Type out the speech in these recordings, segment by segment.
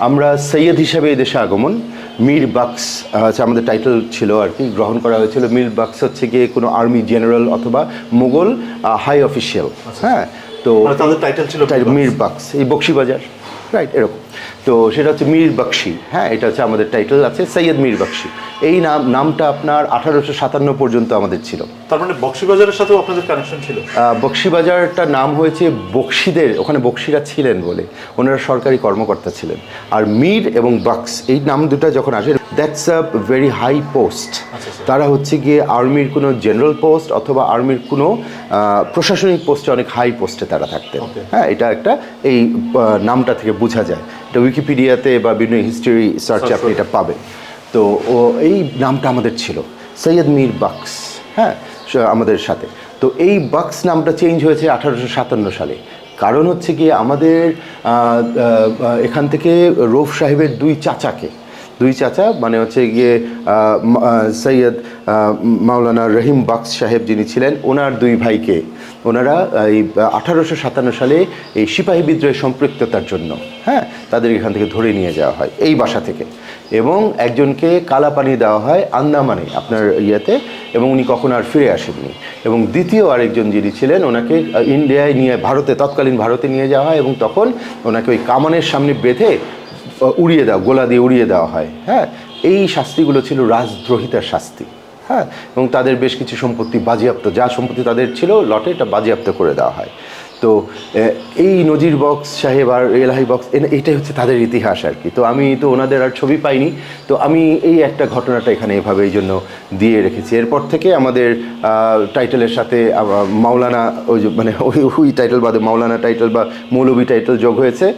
আমরা সৈয়দ হিসাবে এদেশে দেশে আগমন। মীর বাক্স আহ, হচ্ছে আমাদের টাইটেল ছিল আর কি গ্রহণ করা হয়েছিল। মীর বাক্স হচ্ছে গিয়ে কোনো আর্মি জেনারেল অথবা মোগল হাই অফিসিয়াল হ্যাঁ তো তাদের টাইটেল ছিল মীর বাক্স। এই বক্সিবাজার। রাইট এরকম। তো সেটা হচ্ছে মীর বক্সি হ্যাঁ এটা হচ্ছে আমাদের টাইটেল আছে সৈয়দ মীর বক্সি এই নাম নামটা আপনার আঠারোশো সাতান্ন পর্যন্ত আমাদের ছিল। তার মানে বক্সিবাজারের সাথেও আপনাদের কানেকশন ছিল? বক্সিবাজারটার নাম হয়েছে বক্সিদের ওখানে বক্সিরা ছিলেন বলে। ওনারা সরকারি কর্মকর্তা ছিলেন। আর মীর এবং বাক্স এই নাম দুটা যখন আসে that's a very high post তারা হচ্ছে গিয়ে আর্মির কোনো জেনারেল পোস্ট অথবা আর্মির কোনো প্রশাসনিক পোস্টে অনেক হাই পোস্টে তারা থাকতেন. হ্যাঁ এটা একটা এই নামটা থেকে বোঝা যায়। এটা উইকিপিডিয়াতে বা বিভিন্ন হিস্ট্রি সার্চে আপনি এটা পাবেন। তো ও এই নামটা আমাদের ছিল। সৈয়দ মীর বাক্স হ্যাঁ? আমাদের সাথে। তো এই বাক্স নামটা চেঞ্জ হয়েছে আঠারোশো সাতান্ন সালে। কারণ হচ্ছে কি আমাদের এখান থেকে রৌফ সাহেবের দুই চাচাকে দুই চাচা মানে হচ্ছে গিয়ে সৈয়দ মাওলানা রহিম বাক্স সাহেব যিনি ছিলেন, ওনার দুই ভাইকে। ওনারা এই আঠারোশো সাতান্ন সালে এই সিপাহী বিদ্রোহের সম্পৃক্ততার জন্য হ্যাঁ তাদের এখান থেকে ধরে নিয়ে যাওয়া হয়, এই বাসা থেকে। এবং একজনকে কালাপানি দেওয়া হয় আন্দামানে, আপনার ইয়েতে, এবং উনি কখন আর ফিরে আসেননি। এবং দ্বিতীয় আরেকজন যিনি ছিলেন, ওনাকে ইন্ডিয়ায় নিয়ে, ভারতে, তৎকালীন ভারতে নিয়ে যাওয়া হয়, এবং তখন ওনাকে ওই কামানের সামনে বেঁধে উড়িয়ে দেওয়া গোলা দিয়ে উড়িয়ে দেওয়া হয়। হ্যাঁ এই শাস্তিগুলো ছিল রাজদ্রোহিতার শাস্তি। হ্যাঁ এবং তাদের বেশ কিছু সম্পত্তি বাজেয়াপ্ত, যা সম্পত্তি তাদের ছিল লটে, এটা বাজেয়াপ্ত করে দেওয়া হয়। তো এই নজির বক্স সাহেব আর এলাহি বক্স, এ- এইটাই হচ্ছে তাদের ইতিহাস আর কি। তো আমি তো ওনাদের আর ছবি পাইনি, তো আমি এই একটা ঘটনাটা এখানে এভাবে এই জন্য দিয়ে রেখেছি। এরপর থেকে আমাদের টাইটেলের সাথে মাওলানা, ওই মানে ওই টাইটেল বাদে মাওলানা টাইটেল বা মৌলবী টাইটেল যোগ হয়েছে।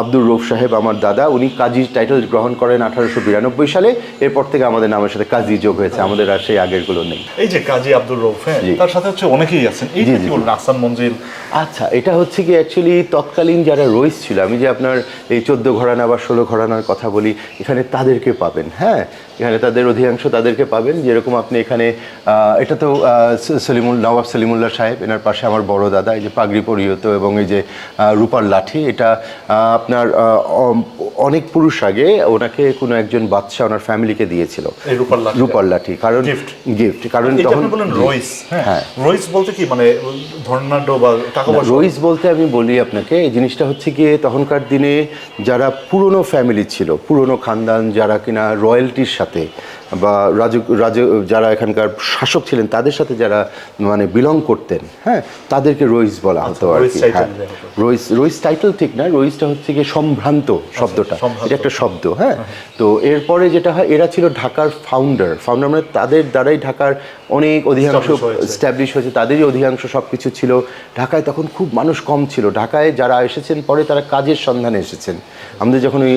আব্দুর রৌফ সাহেব আমার দাদা উনি কাজী টাইটেল গ্রহণ করেন আঠারোশো বিরানব্বই সালে। এরপর থেকে আমাদের নামের সাথে কাজী যোগ হয়েছে আমাদের আর সেই আগেরগুলো নেই। এই যে কাজী আব্দুল রৌফ হ্যাঁ তার সাথে হচ্ছে অনেকেই আছেন। এই কি জি। মঞ্জিল। আচ্ছা এটা হচ্ছে কি অ্যাকচুয়ালি তৎকালীন যারা রইস ছিল আমি যে আপনার এই চোদ্দ ঘরানা বা ষোলো ঘরানার কথা বলি এখানে তাদেরকে পাবেন হ্যাঁ? এখানে তাদের অধিকাংশ তাদেরকে পাবেন যেরকম আপনি এখানে এটা তো সলিমুল নবাব সলিমুল্লাহ সাহেব এনার পাশে আমার বড় দাদা এই যে পাগড়ি পরিহত এবং এই যে রূপার লাঠি এটা আহ, আপনার অনেক পুরুষ আগে ওনাকে কোনো একজন বাচ্চা ওনার ফ্যামিলিকে দিয়েছিল। রূপার লাঠি। কারণ. গিফট কারণ তখন বলেন রইস হ্যাঁ? হ্যাঁ। রইস বলতে কি? মানে ধর্নাঢ্য বা টাকা রইস বলতে আমি বলি আপনাকে এই জিনিসটা হচ্ছে গিয়ে তখনকার দিনে যারা পুরনো ফ্যামিলি ছিল পুরনো খানদান যারা কিনা রয়্যালটির সাথে বা রাজ রাজ যারা এখানকার শাসক ছিলেন তাদের সাথে যারা মানে বিলং করতেন হ্যাঁ তাদেরকে রইস বলা হতো আর কি হ্যাঁ। রইস রইস টাইটেল ঠিক না রইসটা হচ্ছে গিয়ে সম্ভ্রান্ত শব্দটা এটা একটা শব্দ হ্যাঁ? তো এরপরে যেটা হয় এরা ছিল ঢাকার ফাউন্ডার ফাউন্ডার মানে তাদের দ্বারাই ঢাকার অনেক অধিকাংশ। স্ট্যাবলিশ হয়েছে। তাদেরই অধিকাংশ সব কিছু ছিল। ঢাকায় তখন খুব মানুষ কম ছিল। ঢাকায় যারা এসেছেন পরে তারা কাজের সন্ধানে এসেছেন। আমাদের যখন ওই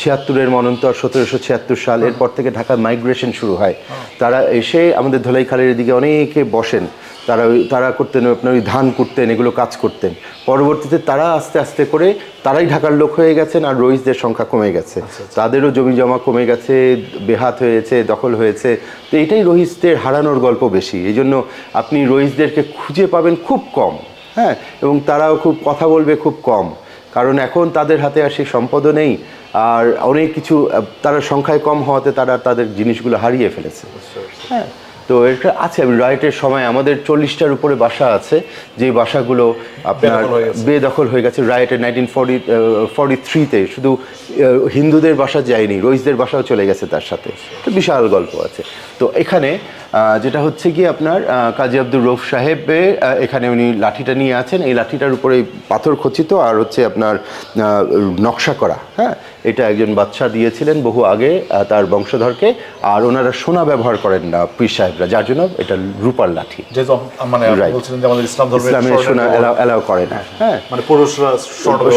ছিয়াত্তরের মনন্তর সতেরোশো ছিয়াত্তর সাল এরপর থেকে ঢাকায় মাইগ্রেশন শুরু হয়। তারা এসে আমাদের ধোলাইখালের এদিকে অনেকে বসেন। তারা ওই তারা করতেন আপনার ওই ধান করতেন এগুলো কাজ করতেন। পরবর্তীতে তারা আস্তে আস্তে করে তারাই ঢাকার লোক হয়ে গেছেন আর রইসদের সংখ্যা কমে গেছে। তাদেরও জমি জমা কমে গেছে বেহাত হয়েছে দখল হয়েছে। তো এটাই রহিসদের হারানোর গল্প বেশি। এই জন্য আপনি রইসদেরকে খুঁজে পাবেন খুব কম হ্যাঁ? এবং তারাও খুব কথা বলবে খুব কম। কারণ এখন তাদের হাতে আর সেই সম্পদও নেই। আর অনেক কিছু তারা সংখ্যায় কম হওয়াতে তারা তাদের জিনিসগুলো হারিয়ে ফেলেছে। হ্যাঁ? তো এটা আছে আমি রাইটের সময় আমাদের চল্লিশটার উপরে বাসা আছে যে বাসাগুলো আপনার বেদখল হয়ে গেছে। রাইটের নাইনটিন ফর্টি ফর্টি থ্রিতে শুধু হিন্দুদের বাসা যায়নি রইসদের বাসাও চলে গেছে তার সাথে। তো বিশাল গল্প আছে। তো এখানে যেটা হচ্ছে কি আপনার কাজী আব্দুর রৌফ সাহেবে এখানে উনি লাঠিটা নিয়ে আছেন। এই লাঠিটার উপরে পাথর খচিত আর হচ্ছে আপনার নকশা করা হ্যাঁ? এটা একজন বাচ্চা দিয়েছিলেন বহু আগে তার বংশধরকে আর ওনারা সোনা ব্যবহার করেন না পীর সাহেবরা যার জন্য এটা রূপার লাঠি। মানে আপনি Right. বলছিলেন যে আমাদের ইসলাম ধর্মের ইসলামে স্বর্ণের সোনা অ্যালাউ করে না হ্যাঁ। মানে পুরুষরা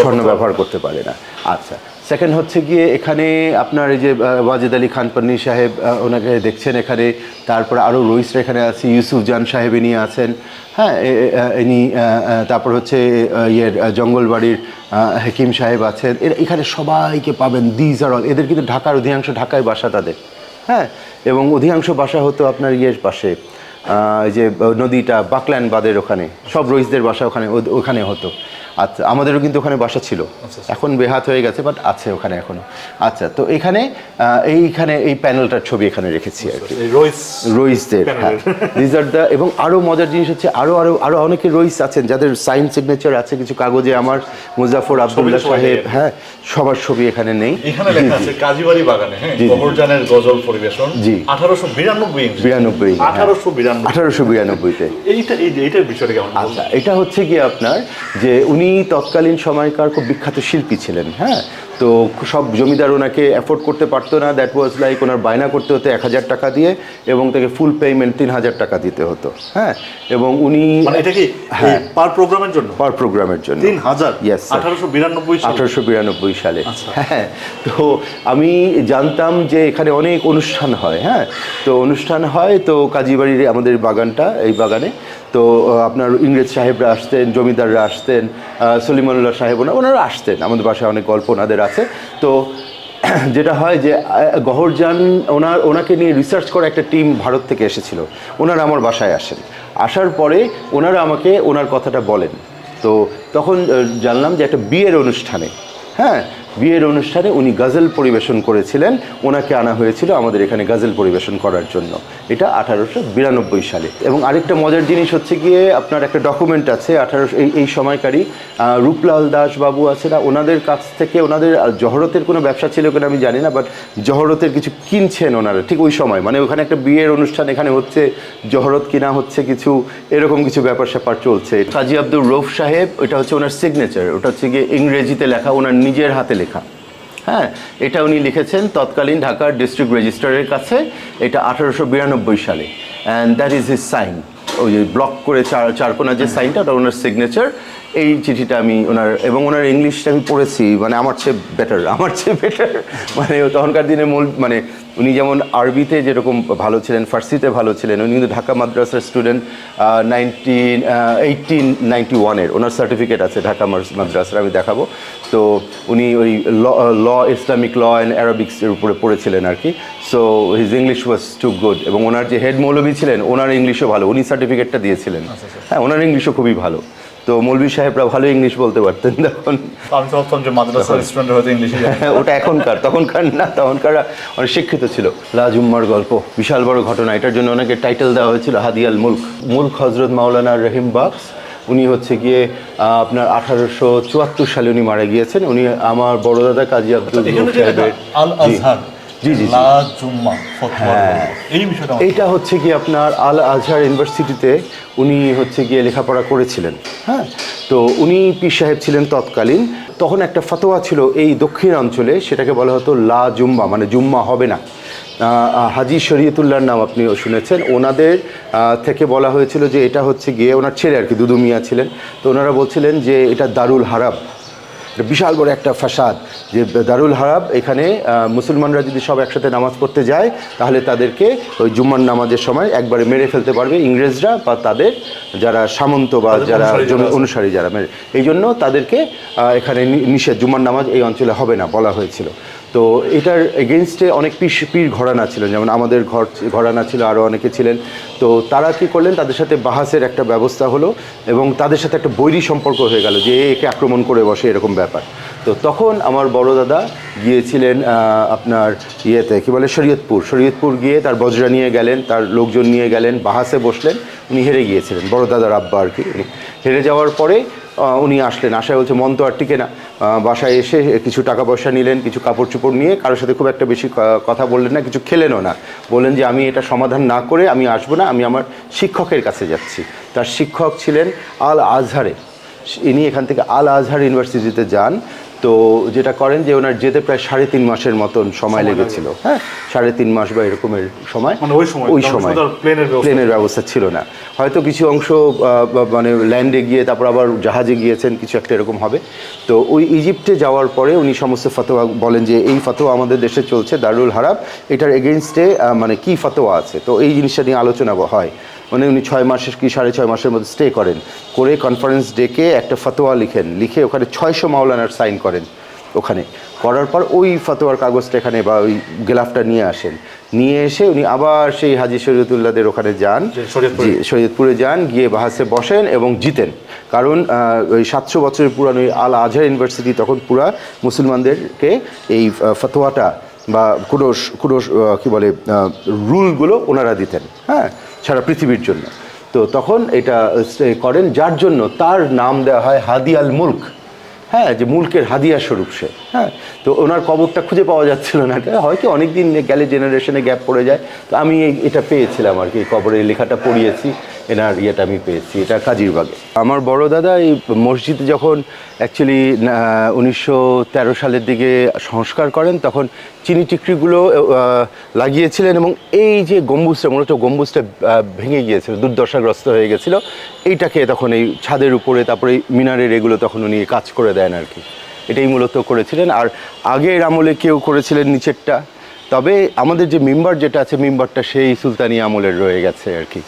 স্বর্ণ ব্যবহার করতে পারে না। আচ্ছা। সেকেন্ড হচ্ছে গিয়ে এখানে আপনার এই যে ওয়াজেদ আলী খান পান্নি সাহেব ওনাকে দেখছেন এখানে। তারপরে আরও রইসরা এখানে আছে, ইউসুফ জান সাহেব ইনি আছেন। হ্যাঁ ইনি তারপর হচ্ছে ইয়ের জঙ্গলবাড়ির হাকিম সাহেব আছেন। এরা এখানে সবাইকে পাবেন দিজ আর অল এদের কিন্তু ঢাকার অধিকাংশ ঢাকায় বাসা তাদের। হ্যাঁ এবং অধিকাংশ বাসা হতো আপনার ইয়ের পাশে যে, নদীটা বাকল্যান্ড বাদের ওখানে। সব রইসদের বাসা ওখানে ওখানে হতো। আচ্ছা আমাদেরও কিন্তু ওখানে বাসা ছিল। আচ্ছা, এখন বেহাত হয়ে গেছে বাট আছে ওখানে এখনও। আচ্ছা তো এখানে এইখানে এই প্যানেলটার ছবি এখানে রেখেছি আর কি। রইস রইসদের হ্যাঁ। দিজ আর দ্য এবং আরও মজার জিনিস হচ্ছে আরও আরও আরও অনেকে রইস আছেন যাদের সাইন সিগনেচার আছে কিছু কাগজে আমার মুজাফর আবদুল্লাহ সাহেব হ্যাঁ সবার ছবি এখানে নেই। এখানে লেখা আছে কাজীবাড়ি বাগানে হ্যাঁ গহরজানের গজল পরিবেশন জি। আঠারোশো বিরানব্বই বিরানব্বই হ্যাঁ। আঠারোশো বিরানব্বই। আঠারোশো বিরানব্বইতে। এইটা এই এইটার বিষয়টা কেমন আচ্ছা এটা হচ্ছে কি আপনার যে উনি তৎকালীন সময়কার খুব বিখ্যাত শিল্পী ছিলেন হ্যাঁ? তো সব জমিদার ওনাকে অ্যাফোর্ড করতে পারতো না। দ্যাট ওয়াজ লাইক ওনার বায়না করতে হতো এক হাজার টাকা দিয়ে এবং তাকে ফুল পেমেন্ট তিন হাজার টাকা দিতে হতো। হ্যাঁ? এবং উনি মানে এটা কি? হ্যাঁ। পার প্রোগ্রামের জন্য? পার প্রোগ্রামের জন্য। তিন হাজার? Sir. আঠারোশো বিরানব্বই আঠারোশো বিরানব্বই সালে। আচ্ছা। হ্যাঁ তো আমি জানতাম যে এখানে অনেক অনুষ্ঠান হয় হ্যাঁ? তো অনুষ্ঠান হয় তো কাজীবাড়ির আমাদের বাগানটা এই বাগানে। তো আপনার ইংরেজ সাহেবরা আসতেন জমিদাররা আসতেন আহ, সলিমানুল্লাহ সাহেব ওনা- ওনারা আসতেন। আমাদের বাসায় অনেক গল্প ওনাদের আছে। তো যেটা হয় যে গহরজান ওনার, ওনাকে নিয়ে রিসার্চ করা একটা টিম ভারত থেকে এসেছিল। ওনারা আমার বাসায় আসেন। আসার পরে ওনারা আমাকে ওনার কথাটা বলেন। তো তখন জানলাম যে একটা বিয়ের অনুষ্ঠানে হ্যাঁ বিয়ের অনুষ্ঠানে উনি গজল পরিবেশন করেছিলেন। ওনাকে আনা হয়েছিল আমাদের এখানে গজল পরিবেশন করার জন্য। এটা আঠারোশো বিরানব্বই সালে। এবং আরেকটা মজার জিনিস হচ্ছে গিয়ে আপনার একটা ডকুমেন্ট আছে, আঠারোশো এই এই সময়কারী রূপলাল দাস বাবু আছে না, ওনাদের কাছ থেকে ওনাদের জহরতের কোনো ব্যবসা ছিল কিনা আমি জানি না বাট জহরতের কিছু কিনছেন ওনারা ঠিক ওই সময়। মানে ওখানে একটা বিয়ের অনুষ্ঠান এখানে হচ্ছে, জহরত কিনা হচ্ছে কিছু, এরকম কিছু ব্যাপার স্যাপার চলছে। কাজী আব্দুর রৌফ সাহেব, ওটা হচ্ছে ওনার সিগনেচার ওটা হচ্ছে গিয়ে ইংরেজিতে লেখা, ওনার নিজের হাতে লেখা। হ্যাঁ এটা উনি লিখেছেন তৎকালীন ঢাকার ডিস্ট্রিক্ট রেজিস্ট্রারের কাছে, এটা আঠারোশো বিরানব্বই সালে। And that is his sign ওই যে ব্লক করে চার, চারকোনা যে সাইনটা ওটা ওনার সিগনেচার এই চিঠিটা আমি ওনার, এবং ওনার ইংলিশটা আমি পড়েছি মানে আমার চেয়ে বেটার আমার চেয়ে বেটার মানে তখনকার দিনে মূল মানে উনি যেমন আরবিতে যেরকম ভালো ছিলেন ফার্সিতে ভালো ছিলেন উনি কিন্তু ঢাকা মাদ্রাসার স্টুডেন্ট নাইনটিন এইটিন নাইনটি ওয়ানের ওনার সার্টিফিকেট আছে ঢাকা মাদ্রাসার আমি দেখাবো। তো উনি ওই ল ইসলামিক ল অ্যান্ড অ্যারোবিক্সের উপরে পড়েছিলেন আর কি। So his English was too good এবং ওনার যে হেড মৌলবী ছিলেন ওনার ইংলিশও ভালো। উনি সার্টিফিকেটটা দিয়েছিলেন। হ্যাঁ ওনার ইংলিশও খুবই ভালো। তো মৌলবী সাহেবরা ভালো ইংলিশ বলতে পারতেন তখন। আমি ভাবতাম যে মাদ্রাসার স্টুডেন্ট হয়তো ইংলিশে হ্যাঁ ওটা এখনকার তখনকার না তখনকার অনেক শিক্ষিত ছিল। লাজুম্মার গল্প বিশাল বড় ঘটনা এটার জন্য অনেকে টাইটেল দেওয়া হয়েছিল হাদিয়াল মুলক। মুলক হজরত মাওলানা রহিম বাক্স উনি হচ্ছে গিয়ে আপনার আঠারোশো চুয়াত্তর সালে উনি মারা গিয়েছেন। উনি আমার বড় দাদা কাজী আব্দুল যে সাহেবের আল আজহার জি, জি। জুম্মা হ্যাঁ। এই বিষয়টা আমার- এইটা হচ্ছে কি আপনার আল আজহার ইউনিভার্সিটিতে উনি হচ্ছে গিয়ে লেখাপড়া করেছিলেন। হ্যাঁ? তো উনি পীর সাহেব ছিলেন তৎকালীন। তখন একটা ফতোয়া ছিল এই দক্ষিণ অঞ্চলে সেটাকে বলা হতো লা জুম্মা মানে জুম্মা হবে না। হাজি শরীয়তুল্লাহর নাম আপনি শুনেছেন। ওনাদের থেকে বলা হয়েছিল যে এটা হচ্ছে গিয়ে ওনার ছেলে আর কি দুদু মিয়া ছিলেন। তো ওনারা বলছিলেন যে এটা দারুল হারাব এটা বিশাল বড় একটা ফাসাদ যে দারুল হারাব এখানে মুসলমানরা যদি সব একসাথে নামাজ পড়তে যায় তাহলে তাদেরকে ওই জুম্মার নামাজের সময় একবারে মেরে ফেলতে পারবে ইংরেজরা বা তাদের যারা সামন্ত বা যারা অনুসারী যারা জমি- অনুসারী যারা মেরে। এই জন্য তাদেরকে এখানে নিষেধ জুম্মার নামাজ এই অঞ্চলে হবে না বলা হয়েছিল। তো এটার এগেনস্টে অনেক পীর পীর ঘরানা ছিলেন যেমন আমাদের ঘর, ঘরানা ছিল আরও অনেকে ছিলেন। তো তারা কি করলেন? তাদের সাথে বাহাসের একটা ব্যবস্থা হলো এবং তাদের সাথে একটা বৈরী সম্পর্ক হয়ে গেল যে একে আক্রমণ করে বসে এরকম ব্যাপার। তো তখন আমার বড় দাদা গিয়েছিলেন আপনার ইয়েতে, কি বলে, শরীয়তপুর। শরীয়তপুর গিয়ে তার বজরা নিয়ে গেলেন, তার লোকজন নিয়ে গেলেন, বাহাসে বসলেন, উনি হেরে গিয়েছিলেন। বড় দাদার আব্বা আর কি, উনি। হেরে যাওয়ার পরে উনি আসলেন। আসায় বলছে, মন তো আর টিকে না। বাসায় এসে কিছু টাকা পয়সা নিলেন, কিছু কাপড় চোপড় নিয়ে, কারোর সাথে খুব একটা বেশি কথা বললেন না, কিছু খেলেনও না। বললেন যে, আমি এটা সমাধান না করে আমি আসব না, আমি আমার শিক্ষকের কাছে যাচ্ছি। তার শিক্ষক ছিলেন আল আজহারে ইনি এখান থেকে আল আজহার ইউনিভার্সিটিতে যান। তো যেটা করেন যে ওনার যেতে প্রায় সাড়ে তিন মাসের মতন সময় লেগেছিল। হ্যাঁ সাড়ে তিন মাস বা এরকমের সময়। মানে ওই সময়, প্লেনের ব্যবস্থা। ছিল না। হয়তো কিছু অংশ মানে ল্যান্ডে গিয়ে তারপর আবার জাহাজে গিয়েছেন কিছু একটা এরকম হবে। তো ওই ইজিপ্টে যাওয়ার পরে উনি সমস্ত ফতোয়া বলেন যে এই ফতোয়া আমাদের দেশে চলছে দারুল হারাব এটার এগেনস্টে মানে কি ফতোয়া আছে? তো এই জিনিসটা নিয়ে আলোচনা হয়। মানে উনি ছয় মাসের কি সাড়ে ছয় মাসের মধ্যে স্টে করেন। করে কনফারেন্স ডেকে একটা ফতোয়া লিখেন। লিখে ওখানে ছয়শো মাওলানার সাইন করেন ওখানে। করার পর ওই ফতোয়ার কাগজটা এখানে বা ওই গেলাফটা নিয়ে আসেন। নিয়ে এসে উনি আবার সেই হাজি শরীয়তুল্লাহদের ওখানে যান। শরীয়তপুরে। যান গিয়ে বাহাসে বসেন এবং জিতেন। কারণ ওই সাতশো বছরের পুরানো ওই আল আজহার ইউনিভার্সিটি তখন পুরা মুসলমানদেরকে এই ফতোয়াটা বা কোনো কোনো কি বলে রুলগুলো ওনারা দিতেন হ্যাঁ সারা পৃথিবীর জন্য। তো তখন এটা করেন, যার জন্য তার নাম দেওয়া হয় হাদি আল মুলক হ্যাঁ যে মুলকের হাদিয়া স্বরূপ সে হ্যাঁ। তো ওনার কবরটা খুঁজে পাওয়া যাচ্ছিল না, এটা হয় কি অনেক দিন গেলে জেনারেশনে গ্যাপ পড়ে যায়। তো আমি এটা পেয়েছিলাম আর কি কবরের লেখাটা পড়িয়েছি, এনার ইয়েটা আমি পেয়েছি, এটা কাজিরবাগে আমার বড় দাদা এই মসজিদ যখন অ্যাকচুয়ালি উনিশশো তেরো সালের দিকে সংস্কার করেন, তখন চিনি টিকরিগুলো লাগিয়েছিলেন এবং এই যে গম্বুজটা, মূলত গম্বুজটা ভেঙে গিয়েছিল, দুর্দশাগ্রস্ত হয়ে গেছিল এইটাকে তখন এই ছাদের উপরে, তারপরে মিনারের এগুলো তখন উনি কাজ করে দেন আর কি। এটাই মূলত করেছিলেন। আর আগের আমলে কেউ করেছিলেন নিচেরটা, তবে আমাদের যে মেম্বার যেটা আছে, মেম্বারটা সেই সুলতানি আমলের রয়ে গেছে আর কি।